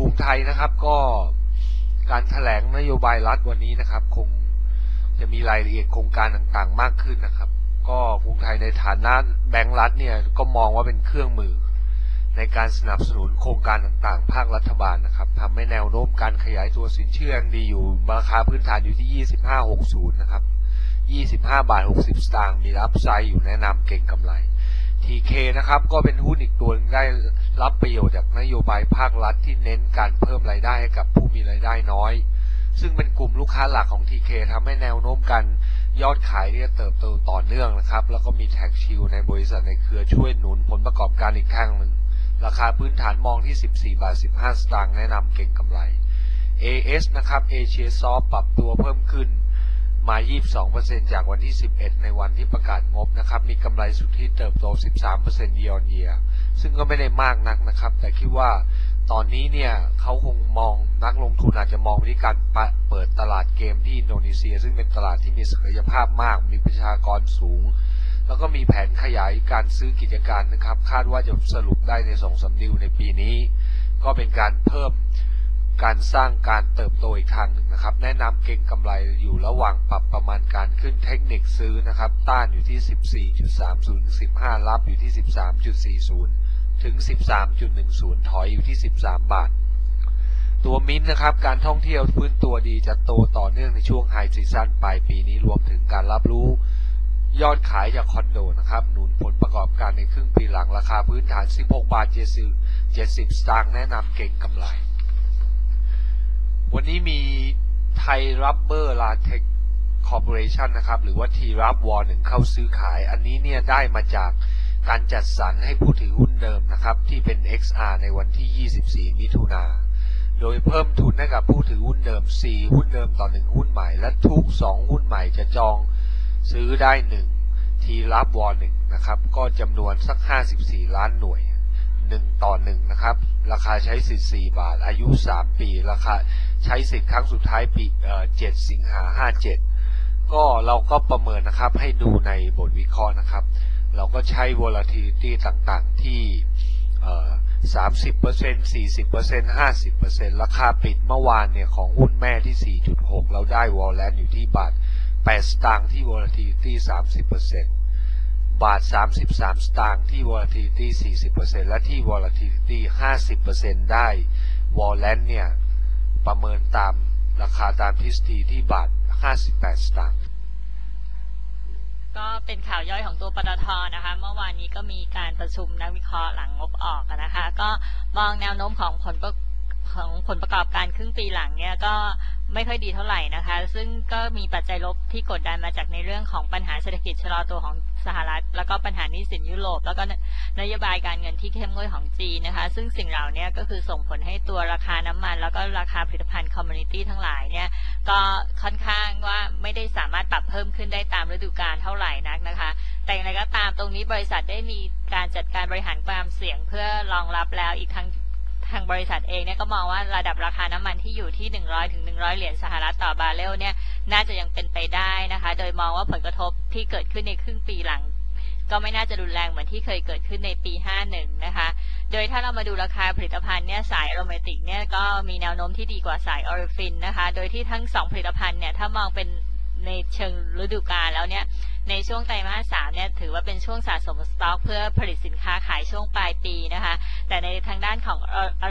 กรุงไทยนะครับก็การแถลงนโยบายรัฐวันนี้นะครับ คงจะมีรายละเอียดโครงการต่างๆ มากขึ้นนะครับ ก็กรุงไทยในฐานะแบงก์รัฐเนี่ยก็มองว่าเป็นเครื่องมือ ในการสนับสนุนโครงการต่างๆ ภาครัฐบาลนะครับทำให้แนวโน้มการขยายตัวสินเชื่อยังดีอยู่ราคาพื้นฐานอยู่ที่ 25.60 นะครับ 25 บาท 60 สตางค์มีรับไซด์อยู่แนะนำเก่งกำไร TK นะครับก็เป็นหุ้นอีกตัวหนึง รับประโยชน์จากนโยบายภาครัฐที่เน้นการเพิ่มรายได้ให้กับผู้มีรายได้น้อย ซึ่งเป็นกลุ่มลูกค้าหลักของ TK ทำให้แนวโน้มการยอดขายที่จะเติบโตต่อเนื่องนะครับ แล้วก็มีแท็กชิลในบริษัทในเครือช่วยหนุนผลประกอบการอีกข้างหนึ่ง ราคาพื้นฐานมองที่ 14 บาท 15 สตางค์แนะนำเก่งกำไร AS นะครับ Asia Soft ปรับตัวเพิ่มขึ้น มา 22%จากวันที่ 11 ในวันที่ประกาศงบนะครับ มีกำไรสุทธิเติบโต 13% year on year ซึ่งก็ไม่ได้มากนักนะครับ แต่คิดว่าตอนนี้เนี่ยเขาคงมองนักลงทุนอาจจะมองไปที่การเปิดตลาดเกมที่อินโดนีเซีย ซึ่งเป็นตลาดที่มีศักยภาพมาก มีประชากรสูง แล้วก็มีแผนขยายการซื้อกิจการนะครับ คาดว่าจะสรุปได้ใน2อสดิวในปีนี้ ก็เป็นการเพิ่ม การสร้างการเติบโตอีกทางหนึ่งนะครับ แนะนำเก่งกำไรอยู่ระหว่างปรับประมาณการขึ้นเทคนิคซื้อนะครับ ต้านอยู่ที่ 14.30-15 รับอยู่ที่ 13.40 ถึง 13.10 ถอยอยู่ที่ 13 บาท ตัวมินนะครับ การท่องเที่ยวฟื้นตัวดีจะโตต่อเนื่องในช่วงไฮซีซั่นปลายปีนี้รวมถึงการรับรู้ ยอดขายจากคอนโดนะครับ หนุนผลประกอบการในครึ่งปีหลังราคาพื้นฐาน 16 บาท 70 70 สตางค์แนะนำเก่งกำไร วันนี้มีไทยรับเบอร์ลาเทคคอร์ปอเรชันนะครับ หรือว่าทีรับวอหนึ่งเข้าซื้อขาย อันนี้เนี่ยได้มาจากการจัดสรรให้ผู้ถือหุ้นเดิมนะครับ ที่เป็น XR ในวันที่ 24 มิถุนาโดยเพิ่มทุนให้กับผู้ถือหุ้นเดิม 4 หุ้นเดิมต่อ 1 หุ้นใหม่ และทุก 2 หุ้นใหม่จะจองซื้อได้ 1 ทีรับวอหนึ่งนะครับ ก็จำนวนสัก 54 ล้านหน่วย 1 ต่อ 1 นะครับ ราคาใช้สิทธิ์4บาท อายุ 3 ปี ราคา ใช้สิทธิ์ครั้งสุดท้ายปีเอ่อ7สิงหา57ก็เราก็ประเมินนะครับให้ดูในบทวิเคราะห์นะครับ เราก็ใช้ volatility ต่างๆที่สามสิบเปอร์เซ็นต์สี่สิบเปอ30% 40% 50%ราคาปิดเมื่อวานเนี่ยของหุ้นแม่ที่4.6เราได้วอลเลนอยู่ที่บาท8สตางค์ที่ volatility 30%บเปอร์เซ็นต์บาท 33 สตางค์ที่ volatility 40%และที่ volatility 50%ได้วอลเลนเนี่ย ประเมินตามราคาตามทฤษฎีที่บาท 58 สตางค์ก็เป็นข่าวย่อยของตัวปตทนะคะ เมื่อวานนี้ก็มีการประชุมนักวิเคราะห์หลังงบออกนะคะ ก็มองแนวโน้มของผลของผลประกอบการครึ่งปีหลังเนี่ยก็ ไม่ค่อยดีเท่าไหร่นะคะ ซึ่งก็มีปัจจัยลบที่กดดันมาจากในเรื่องของปัญหาเศรษฐกิจชะลอตัวของสหรัฐ แล้วก็ปัญหาหนี้สินยุโรป แล้วก็นโยบายการเงินที่เข้มงวดของจีนนะคะ ซึ่งสิ่งเหล่านี้ก็คือส่งผลให้ตัวราคาน้ำมัน แล้วก็ราคาผลิตภัณฑ์คอมมูนิตี้ทั้งหลายเนี่ยก็ค่อนข้างว่าไม่ได้สามารถปรับเพิ่มขึ้นได้ตามฤดูกาลเท่าไหร่นักนะคะ แต่อย่างไรก็ตามตรงนี้บริษัทได้มีการจัดการบริหารความเสี่ยงเพื่อรองรับแล้วอีกทั้งทางบริษัทเองเนี่ยก็มองว่าระดับราคาน้ำ อยู่ที่ 100ถึง100 เหรียญสหรัฐต่อบาร์เรลเนี่ยน่าจะยังเป็นไปได้นะคะ โดยมองว่าผลกระทบที่เกิดขึ้นในครึ่งปีหลัง ก็ไม่น่าจะรุนแรงเหมือนที่เคยเกิดขึ้นในปี 51 นะคะ โดยถ้าเรามาดูราคาผลิตภัณฑ์เนี่ยสายโรแมติกเนี่ยก็มีแนวโน้มที่ดีกว่าสายออริฟินนะคะ โดยที่ทั้ง 2 ผลิตภัณฑ์เนี่ยถ้ามองเป็นในเชิงฤดูกาลแล้วเนี่ยในช่วงไตรมาสสามเนี่ยถือว่าเป็นช่วงสะสมสต็อก เพื่อผลิตสินค้าขายช่วงปลายปีนะคะ แต่ในทางด้านของ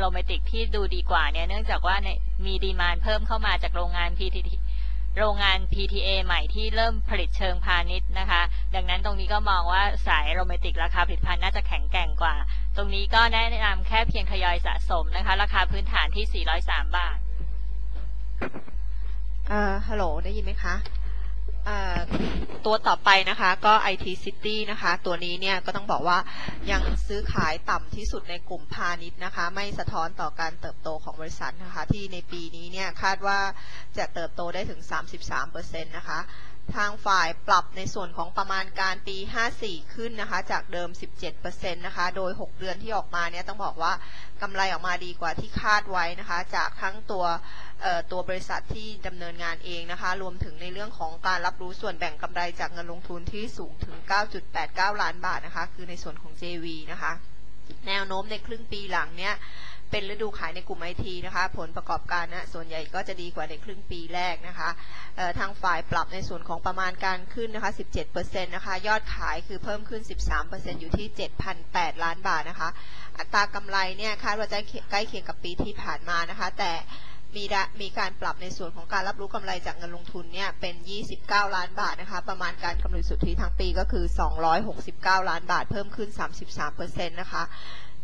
อารมติกที่ดูดีกว่าเนี่ยเนื่องจากว่ามีดีมานเพิ่มเข้ามาจากโรงงาน PTT โรงงาน PTA ใหม่ที่เริ่มผลิตเชิงพาณิชย์นะคะ ดังนั้นตรงนี้ก็มองว่าสายโรแมติกราคาผลิตภัณฑ์น่าจะแข็งแกร่งกว่า ตรงนี้ก็แนะนำแค่เพียงทยอยสะสมนะคะ ราคาพื้นฐานที่ 403 บาท เอ่อ ฮัลโหล ได้ยินไหมคะ ตัวต่อไปนะคะก็ IT City นะคะ ตัวนี้เนี่ยก็ต้องบอกว่ายังซื้อขายต่ำที่สุดในกลุ่มพาณิชย์นะคะ ไม่สะท้อนต่อการเติบโตของบริษัทนะคะ ที่ในปีนี้เนี่ยคาดว่าจะเติบโตได้ถึง 33%นะคะ ทางฝ่ายปรับในส่วนของประมาณการปี 54 ขึ้นนะคะ จากเดิม 17%นะคะ โดย 6 เดือนที่ออกมาเนี่ยต้องบอกว่ากำไรออกมาดีกว่าที่คาดไว้นะคะ จากทั้งตัวตัวบริษัทที่ดำเนินงานเองนะคะ รวมถึงในเรื่องของการรับรู้ส่วนแบ่งกำไรจากเงินลงทุนที่สูงถึง 9.89 ล้านบาทนะคะ คือในส่วนของ JV นะคะ แนวโน้มในครึ่งปีหลังเนี้ยเป็นฤดูขายในกลุ่มไอทีนะคะ ผลประกอบการนะส่วนใหญ่ก็จะดีกว่าในครึ่งปีแรกนะคะทางฝ่ายปรับในส่วนของประมาณการขึ้นนะคะ 17%นะคะ ยอดขายคือเพิ่มขึ้น 13%อยู่ที่7,008ล้านบาทนะคะ อัตรากำไรเนี่ยคาดว่าจะใกล้เคียงกับปีที่ผ่านมานะคะ แต่ มีดะมีการปรับในส่วนของการรับรู้กำไรจากเงินลงทุนเนี่ยเป็น 29 ล้านบาทนะคะประมาณการกำไรสุทธิทั้งปีก็คือ 269 ล้านบาท เพิ่มขึ้น 33%นะคะ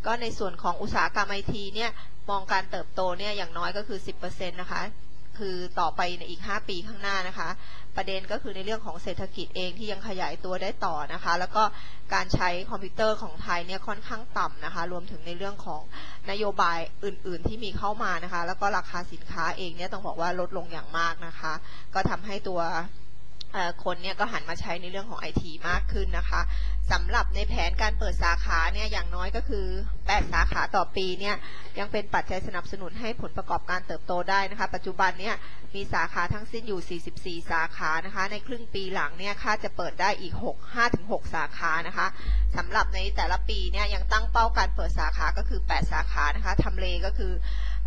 ก็ในส่วนของอุตสาหกรรมไอทีเนี่ยมองการเติบโตเนี่ยอย่างน้อยก็คือ 10%นะคะคือต่อไปในอีก 5 ปีข้างหน้านะคะ ประเด็นก็คือในเรื่องของเศรษฐกิจเองที่ยังขยายตัวได้ต่อนะคะ แล้วก็การใช้คอมพิวเตอร์ของไทยเนี่ยค่อนข้างต่ำนะคะ รวมถึงในเรื่องของนโยบายอื่น ๆ ที่มีเข้ามานะคะ แล้วก็ราคาสินค้าเองเนี่ยต้องบอกว่าลดลงอย่างมากนะคะ ก็ทำให้ตัว คนเนี่ยก็หันมาใช้ในเรื่องของไอทีมากขึ้นนะคะสำหรับในแผนการเปิดสาขาเนี่ยอย่างน้อยก็คือ 8 สาขาต่อปีเนี่ยยังเป็นปัจจัยสนับสนุนให้ผลประกอบการเติบโตได้นะคะ ปัจจุบันเนี่ยมีสาขาทั้งสิ้นอยู่ 44 สาขานะคะ ในครึ่งปีหลังเนี่ยคาดจะเปิดได้อีก 6 5-6สาขานะคะสำหรับในแต่ละปีเนี่ยยังตั้งเป้าการเปิดสาขาก็คือ 8 สาขานะคะทำเลก็คือ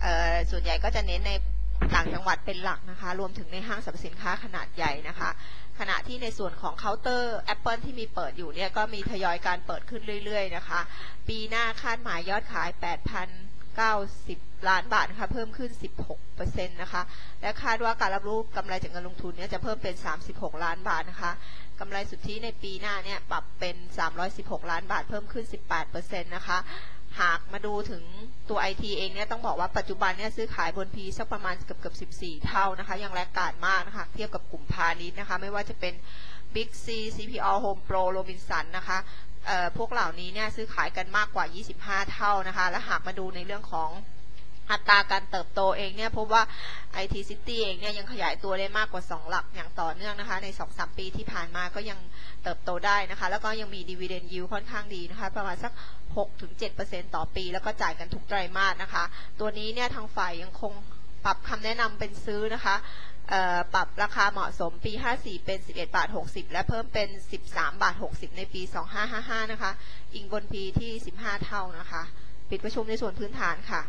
ออส่วนใหญ่ก็จะเน้นใน ต่างจังหวัดเป็นหลักนะคะ รวมถึงในห้างสรรพสินค้าขนาดใหญ่นะคะ ขณะที่ในส่วนของเคาน์เตอร์ Apple ที่มีเปิดอยู่เนี่ยก็มีทยอยการเปิดขึ้นเรื่อย ๆ นะคะ ปีหน้าคาดหมายยอดขาย 8,090 ล้านบาทนะคะเพิ่มขึ้น 16%นะคะ และคาดว่าการรับรู้กำไรจากเงินลงทุนเนี่ยจะเพิ่มเป็น 36 ล้านบาทนะคะกำไรสุทธิในปีหน้าเนี่ยปรับเป็น 316 ล้านบาทเพิ่มขึ้น 18%นะคะ หากมาดูถึงตัว IT เองเนี่ยต้องบอกว่าปัจจุบันเนี่ยซื้อขายบน P สักประมาณเกือบเกือบ14 เท่านะคะ ยังแรงกาดมากนะคะ เทียบกับกลุ่มพาณิชย์นะคะ ไม่ว่าจะเป็น Big C CPO Home Pro Robinson นะคะเอ่อพวกเหล่านี้เนี่ยซื้อขายกันมากกว่า 25 เท่านะคะ และหากมาดูในเรื่องของ อัตราการเติบโตเองเนี่ยพบว่า IT City เองเนี่ยยังขยายตัวได้มากกว่า 2 หลักอย่างต่อเนื่องนะคะ ใน 2-3 ปีที่ผ่านมาก็ยังเติบโตได้นะคะ แล้วก็ยังมี Dividend Yield ค่อนข้างดีนะคะ ประมาณสัก 6-7%ต่อปี แล้วก็จ่ายกันทุกไตรมาสนะคะ ตัวนี้เนี่ยทางฝ่ายยังคงปรับคำแนะนำเป็นซื้อนะคะปรับราคาเหมาะสมปี 54 เป็น 11 บาท 60 และเพิ่มเป็น 13 บาท 60 ในปี 2555 นะคะ อิงบน P ที่ 15 เท่านะคะ ปิดประชุมในส่วนพื้นฐานค่ะ